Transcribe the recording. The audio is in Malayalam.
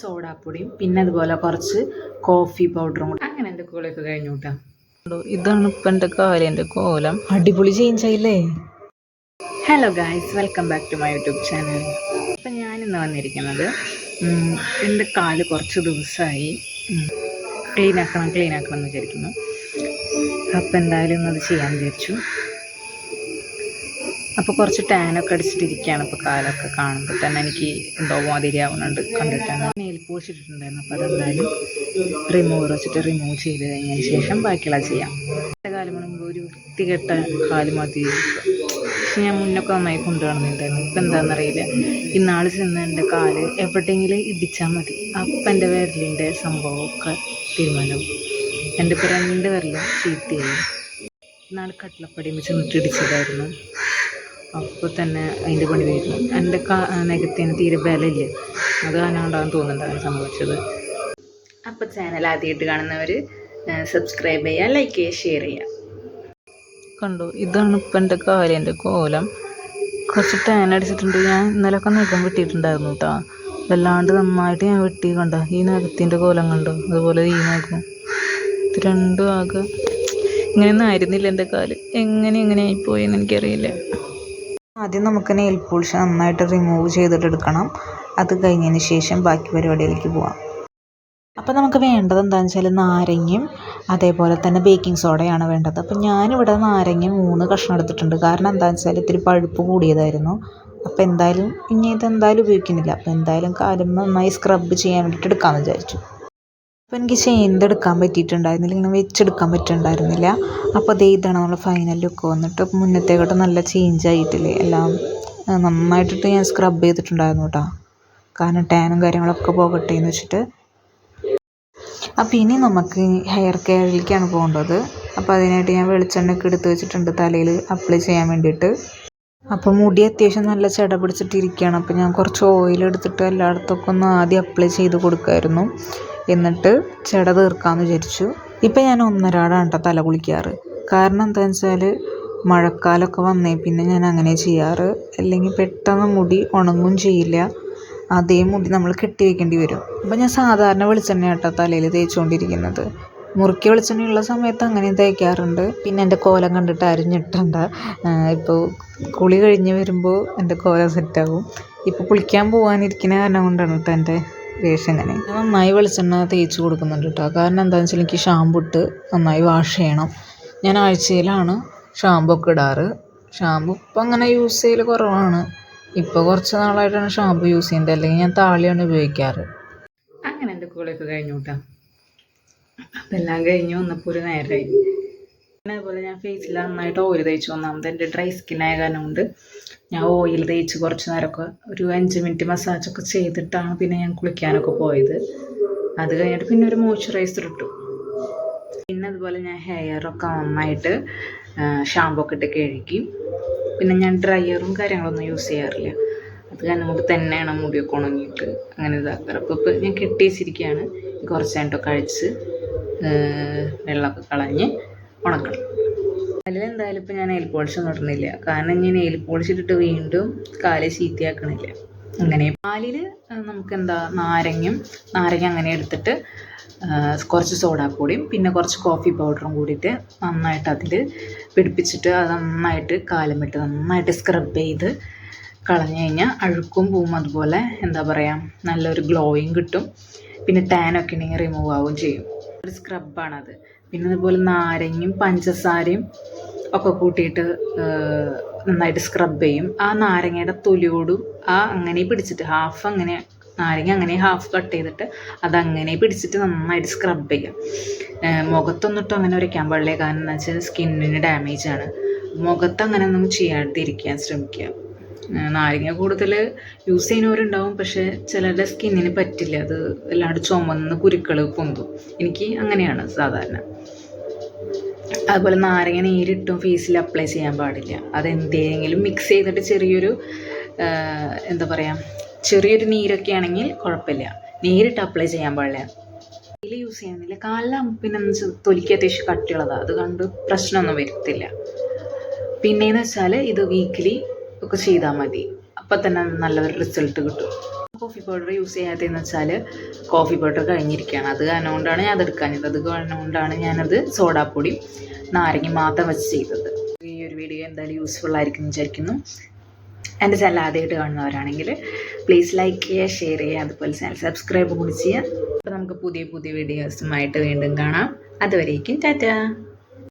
സോഡാപ്പൊടിയും പിന്നെ അതുപോലെ കുറച്ച് കോഫി പൗഡറും കൂടി. അങ്ങനെ എന്റെ കൂടെയൊക്കെ കഴിഞ്ഞു കൂട്ടാ ഇതാണ് ഇപ്പം എന്റെ എന്റെ കോലം. അടിപൊളി ചേഞ്ച് ആയില്ലേ? Hello guys welcome back to my YouTube channel അപ്പം ഞാനിന്ന് വന്നിരിക്കുന്നത് എന്റെ എന്റെ കാൽ കുറച്ച് ദിവസമായി ക്ലീൻ ആക്കണം ക്ലീൻ ആക്കണം എന്ന് വിചാരിക്കുന്നു. അപ്പം എന്തായാലും അത് ചെയ്യാൻ വിചാരിച്ചു. അപ്പോൾ കുറച്ച് ടാനൊക്കെ അടിച്ചിട്ടിരിക്കുകയാണ് ഇപ്പോൾ കാലൊക്കെ കാണുമ്പോൾ തന്നെ എനിക്ക് എന്തോ മാതിരിയാവുന്നുണ്ട് കണ്ടിട്ടാണ് നെയിൽ പോളിഷ് ഇട്ടിട്ടുണ്ടായിരുന്നു. അപ്പോൾ അതെന്തായാലും റിമൂവ് വെച്ചിട്ട് റിമൂവ് ചെയ്ത് കഴിഞ്ഞതിന് ശേഷം ബാക്കിയുള്ള ചെയ്യാം. എന്റെ കാലം മുമ്പ് ഒരു വൃത്തികെട്ട കാൽ മതി പക്ഷെ ഞാൻ മുന്നൊക്കെ നന്നായി കൊണ്ടുവന്നിട്ടുണ്ടായിരുന്നു ഇപ്പം എന്താണെന്നറിയില്ല ഇന്നാൾ ചെന്ന് എന്റെ കാൽ എവിടെയെങ്കിലും ഇടിച്ചാൽ മതി. അപ്പം എന്റെ വിരലിന്റെ സംഭവമൊക്കെ തീരുമാനവും എന്റെ ഇപ്പോൾ രണ്ട് വിരലും ചീത്തയായി. ഇന്നാൾ കട്ടിലപ്പടിയും ചെന്നിട്ട് ഇടിച്ചതായിരുന്നു. അപ്പോൾ തന്നെ അതിന്റെ പണി വരുന്നു എന്റെ കാ തീരെ ബലമില്ല. അത് കാരണം കൊണ്ടാണ് തോന്നുന്നുണ്ട് അങ്ങനെ സംഭവിച്ചത്. അപ്പോൾ ചാനൽ ആദ്യമായിട്ട് കാണുന്നവർ സബ്സ്ക്രൈബ് ചെയ്യുക ലൈക്ക് ചെയ്യുക ഷെയർ ചെയ്യുക. കണ്ടു. ഇതാണ് ഇപ്പം എന്റെ കാലിന്റെ കോലം. കുറച്ച് ടാൻ അടിച്ചിട്ടുണ്ട്. ഞാൻ ഇന്നലെയൊക്കെ നഖം വെട്ടിയിട്ടുണ്ടായിരുന്നു കേട്ടോ വല്ലാണ്ട് നന്നായിട്ട് ഞാൻ വെട്ടി കണ്ട. ഈ നഖത്തിന്റെ കോലം കണ്ടു. അതുപോലെ ഈ നഖം ഇത് രണ്ടും ആകെ ഇങ്ങനെയൊന്നും ആയിരുന്നില്ല എന്റെ കാൽ. എങ്ങനെ എങ്ങനെ ആയിപ്പോയെന്ന് എനിക്കറിയില്ല. ആദ്യം നമുക്ക് നെയിൽ പോളിഷ് നന്നായിട്ട് റിമൂവ് ചെയ്തിട്ട് എടുക്കണം. അത് കഴിഞ്ഞതിന് ശേഷം ബാക്കി പരിപാടിയിലേക്ക് പോവാം. അപ്പോൾ നമുക്ക് വേണ്ടത് എന്താണെന്ന് വെച്ചാൽ നാരങ്ങയും അതേപോലെ തന്നെ ബേക്കിംഗ് സോഡയാണ് വേണ്ടത്. അപ്പോൾ ഞാനിവിടെ നാരങ്ങ മൂന്ന് കഷ്ണം എടുത്തിട്ടുണ്ട്. കാരണം എന്താണെന്ന് വെച്ചാൽ ഇത്തിരി പഴുപ്പ് കൂടിയതായിരുന്നു. അപ്പോൾ എന്തായാലും ഇനി ഇത് എന്തായാലും ഉപയോഗിക്കുന്നില്ല. അപ്പോൾ എന്തായാലും കാലം നന്നായി സ്ക്രബ് ചെയ്യാൻ വേണ്ടിയിട്ട് എടുക്കാമെന്ന് വിചാരിച്ചു. അപ്പോൾ എനിക്ക് ചെയ്തെടുക്കാൻ പറ്റിയിട്ടുണ്ടായിരുന്നില്ല. ഇങ്ങനെ വെച്ചെടുക്കാൻ പറ്റുന്നുണ്ടായിരുന്നില്ല അപ്പോൾ ദേ ഇതാണ് നമ്മൾ ഫൈനൽ ലുക്ക് വന്നിട്ട് മുന്നത്തേക്കോട്ട് നല്ല ചേഞ്ച് ആയിട്ടില്ലേ? എല്ലാം നന്നായിട്ടിട്ട് ഞാൻ സ്ക്രബ് ചെയ്തിട്ടുണ്ടായിരുന്നു കേട്ടോ കാരണം ടാനും കാര്യങ്ങളൊക്കെ പോകട്ടെ എന്ന് വെച്ചിട്ട്. അപ്പോൾ ഇനി നമുക്ക് ഹെയർ കെയറിലേക്കാണ് പോകേണ്ടത്. അപ്പോൾ അതിനായിട്ട് ഞാൻ വെളിച്ചെണ്ണയൊക്കെ എടുത്ത് വെച്ചിട്ടുണ്ട് തലയിൽ അപ്ലൈ ചെയ്യാൻ വേണ്ടിയിട്ട്. അപ്പോൾ മുടി അത്യാവശ്യം നല്ല ചെട പിടിച്ചിട്ടിരിക്കുകയാണ്. അപ്പോൾ ഞാൻ കുറച്ച് ഓയിൽ എടുത്തിട്ട് എല്ലായിടത്തൊക്കെ ഒന്ന് ആദ്യം അപ്ലൈ ചെയ്ത് കൊടുക്കുമായിരുന്നു എന്നിട്ട് ചെട തീർക്കാമെന്ന് വിചാരിച്ചു. ഇപ്പം ഞാൻ ഒന്നരാടാണ് കേട്ടോ തല കുളിക്കാറ്. കാരണം എന്താണെന്ന് വെച്ചാൽ മഴക്കാലമൊക്കെ വന്നേ പിന്നെ ഞാൻ അങ്ങനെ ചെയ്യാറ്. അല്ലെങ്കിൽ പെട്ടെന്ന് മുടി ഉണങ്ങും ചെയ്യില്ല. അതേ മുടി നമ്മൾ കെട്ടി വെക്കേണ്ടി വരും. അപ്പം ഞാൻ സാധാരണ വെളിച്ചെണ്ണ കേട്ടോ തലയിൽ തേച്ചുകൊണ്ടിരിക്കുന്നത്. മുറുക്കിയ വെളിച്ചെണ്ണയുള്ള സമയത്ത് അങ്ങനെ തേക്കാറുണ്ട്. പിന്നെ എന്റെ കോലം കണ്ടിട്ട് ആരും ഞെട്ടണ്ട ഇപ്പോൾ കുളി കഴിഞ്ഞ് വരുമ്പോൾ എന്റെ കോലം സെറ്റാകും ഇപ്പോൾ കുളിക്കാൻ പോകാനിരിക്കുന്ന കാരണം കൊണ്ടാണ് കേട്ടോ എന്റെ വേഷം ഇങ്ങനെ. നന്നായി വെളിച്ചെണ്ണ തേച്ച് കൊടുക്കുന്നുണ്ട് കേട്ടോ കാരണം എന്താണെന്ന് വെച്ചാൽ എനിക്ക് ഷാമ്പു ഇട്ട് നന്നായി വാഷ് ചെയ്യണം. ഞാൻ ആഴ്ചയിലാണ് ഷാമ്പു ഒക്കെ ഇടാറ്. ഷാമ്പു ഇപ്പം അങ്ങനെ യൂസ് ചെയ്യൽ കുറവാണ്. ഇപ്പോൾ കുറച്ച് നാളായിട്ടാണ് ഷാമ്പു യൂസ് ചെയ്യുന്നത്. അല്ലെങ്കിൽ ഞാൻ താളിയാണ് ഉപയോഗിക്കാറ്. അങ്ങനെ എന്റെ കുളിയൊക്കെ കഴിഞ്ഞു കൂട്ടാ എല്ലാം കഴിഞ്ഞു വന്നപ്പോൾ ഒരു നേരമായി അതുപോലെ ഞാൻ ഫേസിൽ നന്നായിട്ട് ഓയിൽ തേച്ചു. ഒന്നാമത് എന്റെ ഡ്രൈ സ്കിൻ ആയ കാരണം കൊണ്ട് ഞാൻ ഓയിൽ തേച്ച് കുറച്ച് നേരമൊക്കെ ഒരു അഞ്ച് മിനിറ്റ് മസാജൊക്കെ ചെയ്തിട്ടാണ് പിന്നെ ഞാൻ കുളിക്കാനൊക്കെ പോയത്. അത് കഴിഞ്ഞിട്ട് പിന്നെ ഒരു മോയ്സ്ചറൈസർ ഇട്ടു. പിന്നെ അതുപോലെ ഞാൻ ഹെയറൊക്കെ നന്നായിട്ട് ഷാമ്പു ഒക്കെ ഇട്ട് കഴുകി. പിന്നെ ഞാൻ ഡ്രയറും കാര്യങ്ങളൊന്നും യൂസ് ചെയ്യാറില്ല. അത് കാരണം കൊണ്ട് തന്നെയാണ് മുടിയൊക്കെ ഉണങ്ങിയിട്ട് അങ്ങനെ ഇതാക്കാറ്. അപ്പോൾ ഇപ്പോൾ ഞാൻ കെട്ടി വെച്ചിരിക്കുകയാണ് കുറച്ച് കഴിഞ്ഞിട്ടൊക്കെ കഴിച്ച് വെള്ളമൊക്കെ കളഞ്ഞ് ഉണക്കണം. അതിലെന്തായാലും ഇപ്പോൾ ഞാൻ നെയിൽ പോളിഷ് ഒന്നും ഇടുന്നില്ല കാരണം ഞാൻ നെയിൽ പോളിഷ് ഇട്ടിട്ട് വീണ്ടും കാൽ ചീത്തയാക്കണില്ല അങ്ങനെ പാലിൽ നമുക്ക് എന്താ നാരങ്ങയും നാരങ്ങ അങ്ങനെ എടുത്തിട്ട് കുറച്ച് കുറച്ച് സോഡാപ്പൊടിയും പിന്നെ കുറച്ച് കോഫി പൗഡറും കൂടിയിട്ട് നന്നായിട്ട് അതിൽ പിടിപ്പിച്ചിട്ട് അത് നന്നായിട്ട് കാലം ഇട്ട് നന്നായിട്ട് സ്ക്രബ് ചെയ്ത് കളഞ്ഞു കഴിഞ്ഞാൽ അഴുക്കും പൂവും. അതുപോലെ എന്താ പറയുക നല്ലൊരു ഗ്ലോയും കിട്ടും. പിന്നെ ടാനൊക്കെ ഉണ്ടെങ്കിൽ റിമൂവ് ആവുകയും ചെയ്യും. ഒരു സ്ക്രബാണത് പിന്നെ അതുപോലെ നാരങ്ങയും പഞ്ചസാരയും ഒക്കെ കൂട്ടിയിട്ട് നന്നായിട്ട് സ്ക്രബ് ചെയ്യും. ആ നാരങ്ങയുടെ തൊലിയോടും ആ അങ്ങനെ പിടിച്ചിട്ട് ഹാഫ് അങ്ങനെ നാരങ്ങ അങ്ങനെ ഹാഫ് കട്ട് ചെയ്തിട്ട് അതങ്ങനെ പിടിച്ചിട്ട് നന്നായിട്ട് സ്ക്രബ് ചെയ്യാം. മുഖത്തൊന്നിട്ട് അങ്ങനെ വരയ്ക്കാൻ പാടില്ല. കാരണം എന്താ വെച്ചാൽ സ്കിന്നിന് ഡാമേജ് ആണ്. മുഖത്ത് അങ്ങനെ ഒന്നും ചെയ്യാതിരിക്കാൻ ശ്രമിക്കുക. നാരങ്ങ കൂടുതൽ യൂസ് ചെയ്യുന്നവരുണ്ടാവും പക്ഷേ ചിലരുടെ സ്കിന്നിന് പറ്റില്ല. അത് വല്ലാണ്ട് ചുമന്ന് കുരുക്കൾ പൊന്തും. എനിക്ക് അങ്ങനെയാണ് സാധാരണ. അതുപോലെ നാരങ്ങ നേരിട്ടും ഫേസിൽ അപ്ലൈ ചെയ്യാൻ പാടില്ല. അതെന്തെങ്കിലും മിക്സ് ചെയ്തിട്ട് ചെറിയൊരു എന്താ പറയുക ചെറിയൊരു നീരൊക്കെ ആണെങ്കിൽ കുഴപ്പമില്ല. നേരിട്ട് അപ്ലൈ ചെയ്യാൻ പാടില്ല. കയ്യിൽ യൂസ് ചെയ്യുന്നില്ല കാലിലെ പിന്നെ തൊലിക്ക് അത്യാവശ്യം കട്ടിയുള്ളതാണ് അത് കണ്ട് പ്രശ്നമൊന്നും വരുത്തില്ല. പിന്നെയെന്ന് വെച്ചാൽ ഇത് വീക്കിലി ഒക്കെ ചെയ്താൽ മതി. അപ്പം തന്നെ നല്ലൊരു റിസൾട്ട് കിട്ടും. കോഫി പൗഡർ യൂസ് ചെയ്യാത്തതെന്ന് വെച്ചാൽ കോഫി പൗഡർ കഴിഞ്ഞിരിക്കുകയാണ്. അത് കാരണം കൊണ്ടാണ് ഞാൻ അത് എടുക്കാഞ്ഞത്. അത് കാരണം കൊണ്ടാണ് ഞാനത് സോഡാപ്പൊടി നാരങ്ങ മാത്രം വെച്ച് ചെയ്തത്. ഈ ഒരു വീഡിയോ എന്തായാലും യൂസ്ഫുൾ ആയിരിക്കും എന്ന് വിചാരിക്കുന്നു. എന്റെ ചാനൽ ആദ്യമായിട്ട് കാണുന്നവരാണെങ്കിൽ പ്ലീസ് ലൈക്ക് ചെയ്യുക ഷെയർ ചെയ്യുക അതുപോലെ ചാനൽ സബ്സ്ക്രൈബ് കൂടി ചെയ്യുക. അപ്പോൾ നമുക്ക് പുതിയ പുതിയ വീഡിയോസുമായിട്ട് വീണ്ടും കാണാം. അതുവരേക്കും ടാറ്റാ.